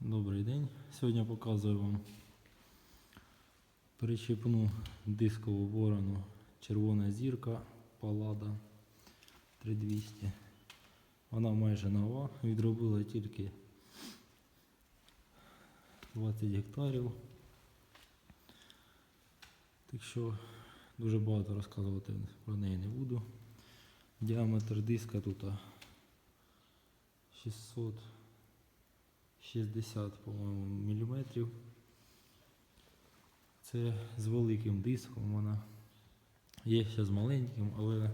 Добрий день. Сьогодні показую вам причіпну дискову ворону Червона зірка Палада 3200. Вона майже нова, відробила тільки 20 гектарів. Так що дуже багато розказувати про неї не буду. Діаметр диска тут 600 60, по-моєму, міліметрів. Це з великим диском вона. Є ще з маленьким, але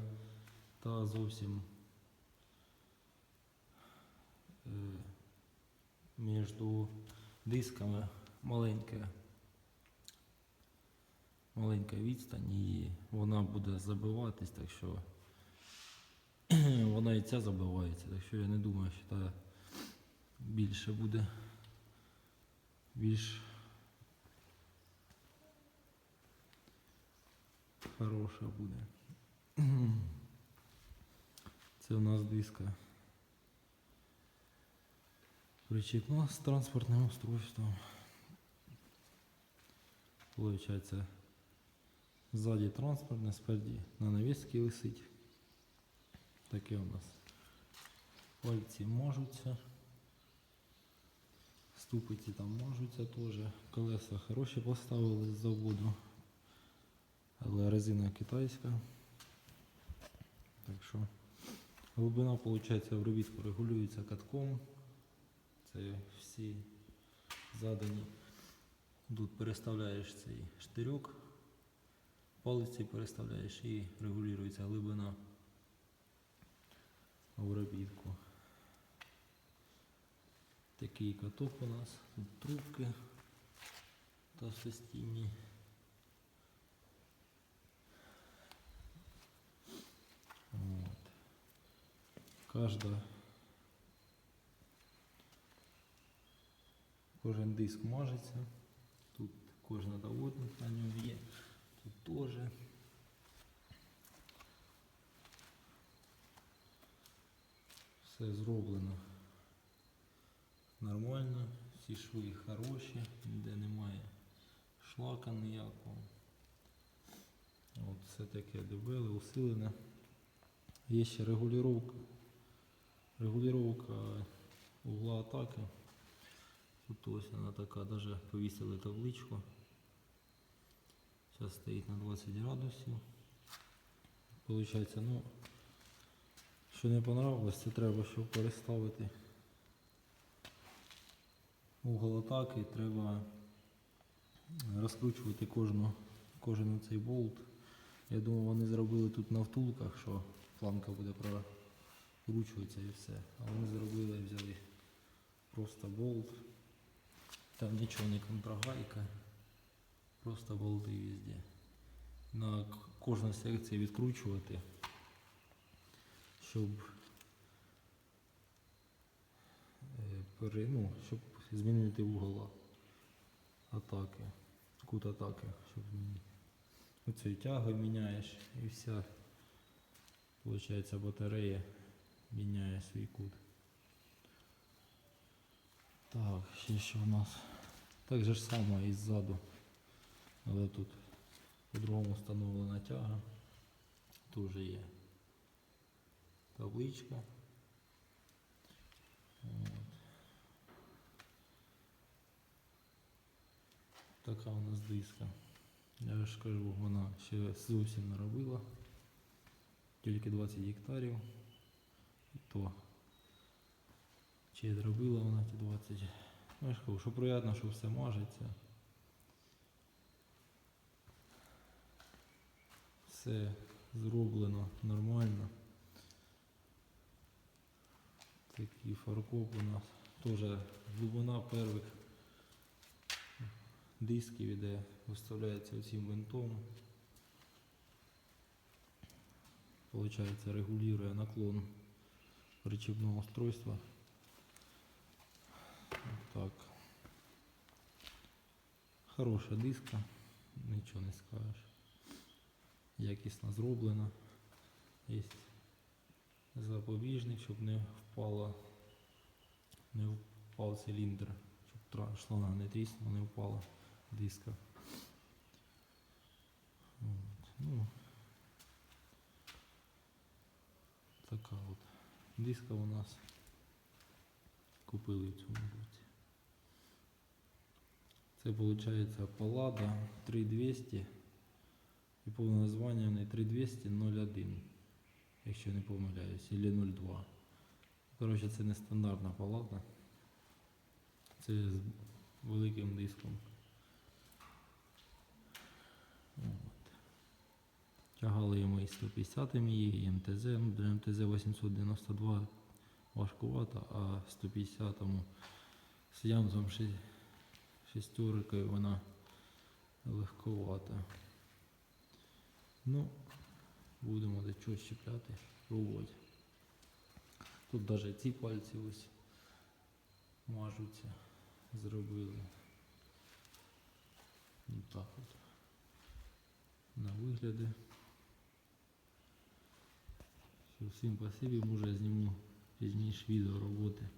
та зовсім е, між дисками маленька, маленька відстань і вона буде забиватись, так що вона і ця забивається, так що я не думаю, що та більше буде. Більш хороша буде. Це у нас диска. Причіпна з транспортним устройством. Получається, ззаді транспортне, спереді на навіски висить. Таке у нас. Пальці можуться. Ступиці там можуться теж. Колеса хороші поставили з заводу. Але резина китайська. Так що глибина, виходить, в робітку регулюється катком. Це всі задані. Тут переставляєш цей штирьок, палиці переставляєш і регулюється глибина в робітку. Такий каток у нас, тут трубки та товстостінні. Вот. Кажда, кожен диск мажеться. Тут кожна доводник на ньому є. Тут теж. Все зроблено нормально, всі шви хороші, ніде немає шлака ніякого. От все таке дебеле, усилене. Є ще регулювання. Регулювання угла атаки. Тут ось вона така, навіть повісили табличку. Зараз стоїть на 20 градусів. Получається, ну, що не понравилось, це треба, щоб переставити угол атаки, треба розкручувати кожну, кожен цей болт. Я думаю, вони зробили тут на втулках, що планка буде прокручуватися і все. А вони зробили, взяли просто болт. Там нічого не контрагайка, просто болти везде. На к- кожну секцію відкручувати, щоб е, ну, щоб змінити угол атаки, кут атаки, щоб змінити. Тягу міняєш і вся, виходить, батарея міняє свій кут. Так, ще що у нас. Так же ж само і ззаду. Але тут по-другому встановлена тяга. Тут є табличка. Така у нас диска. Я ж кажу, вона ще зовсім не робила. Тільки 20 гектарів. І то. Чи зробила вона ті 20. Ну, я ж кажу, що приємно, що все мажеться. Все зроблено нормально. Такий фаркоп у нас. Теж глибина перших дисків іде, виставляється цим винтом. Получається, регулює наклон причепного устройства. Так. Хороша диска, нічого не скажеш. Якісно зроблена. Є запобіжник, щоб не впало, не впав циліндр, щоб шланга не тріснула, не впала диска. От. Ну, така от диска у нас купили в цьому році. Це виходить Палада 3200 і повне названня в неї 3200 01, якщо не помиляюсь, або 02. Коротше, це не стандартна палата. Це з великим диском. Тягали йому і 150 її, і МТЗ. Ну, для МТЗ 892 важкувато, а 150-му з ямцем ши- шестеркою вона легковата. Ну, будемо до чого щепляти, пробувати. Тут навіть ці пальці ось мажуться, зробили. Ну так от. На вигляди. Всім спасибі, може я зніму пізніше відео роботи.